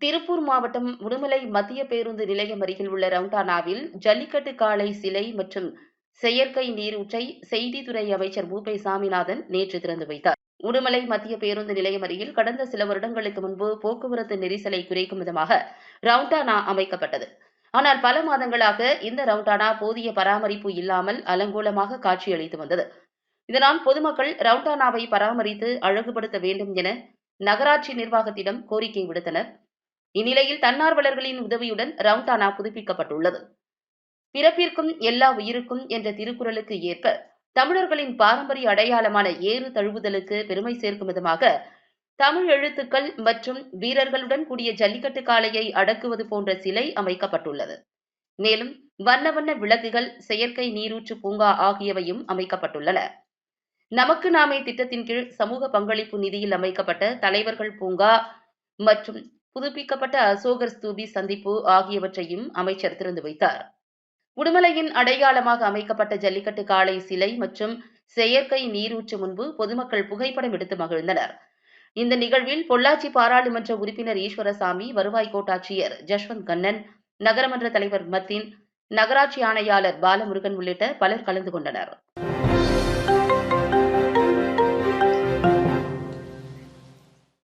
திருப்பூர் மாவட்டம் உடுமலை மத்திய பேருந்து நிலையம் அருகில் உள்ள ரவுண்டானாவில் ஜல்லிக்கட்டு காளை சிலை மற்றும் செயற்கை நீரூற்றை செய்தித்துறை அமைச்சர் மூப்பை சாமிநாதன் நேற்று திறந்து வைத்தார். உடுமலை மத்திய பேருந்து நிலையம் அருகில் கடந்த சில வருடங்களுக்கு முன்பு போக்குவரத்து நெரிசலை குறைக்கும் விதமாக ரவுண்டானா அமைக்கப்பட்டது. ஆனால் பல மாதங்களாக இந்த ரவுண்டானா போதிய பராமரிப்பு இல்லாமல் அலங்கோலமாக காட்சியளித்து வந்தது. இதனால் பொதுமக்கள் ரவுண்டானாவை பராமரித்து அழகுபடுத்த வேண்டும் என நகராட்சி நிர்வாகத்திடம் கோரிக்கை விடுத்தனர். இந்நிலையில் தன்னார்வலர்களின் உதவியுடன் ரவுண்டானா புதுப்பிக்கப்பட்டுள்ளது. பிறப்பிற்கும் எல்லா உயிருக்கும் என்ற திருக்குறளுக்கு ஏற்ப தமிழர்களின் பாரம்பரிய அடையாளமான ஏறு தழுவுதலுக்கு பெருமை சேர்க்கும் விதமாக தமிழ் எழுத்துக்கள் மற்றும் வீரர்களுடன் கூடிய ஜல்லிக்கட்டு காளையை அடக்குவது போன்ற சிலை அமைக்கப்பட்டுள்ளது. மேலும் வண்ண வண்ண விளக்குகள் செயற்கை நீரூற்று பூங்கா ஆகியவையும் அமைக்கப்பட்டுள்ளன. நமக்கு நாமே திட்டத்தின் கீழ் சமூக பங்களிப்பு நிதியில் அமைக்கப்பட்ட தலைவர்கள் பூங்கா மற்றும் புதுப்பிக்கப்பட்ட அசோகர் ஸ்தூபி சந்திப்பு ஆகியவற்றையும் அமைச்சர் திறந்து வைத்தார். உடுமலையின் அடையாளமாக அமைக்கப்பட்ட ஜல்லிக்கட்டு காளை சிலை மற்றும் செயற்கை நீரூற்று முன்பு பொதுமக்கள் புகைப்படம் எடுத்து மகிழ்ந்தனர். இந்த நிகழ்வில் பொள்ளாச்சி பாராளுமன்ற உறுப்பினர் ஈஸ்வரசாமி வருவாய் கோட்டாட்சியர் ஜஷ்வந்த் கண்ணன் நகரமன்ற தலைவர் மத்தின் நகராட்சி ஆணையாளர் பாலமுருகன் உள்ளிட்ட பலர் கலந்து கொண்டனர்.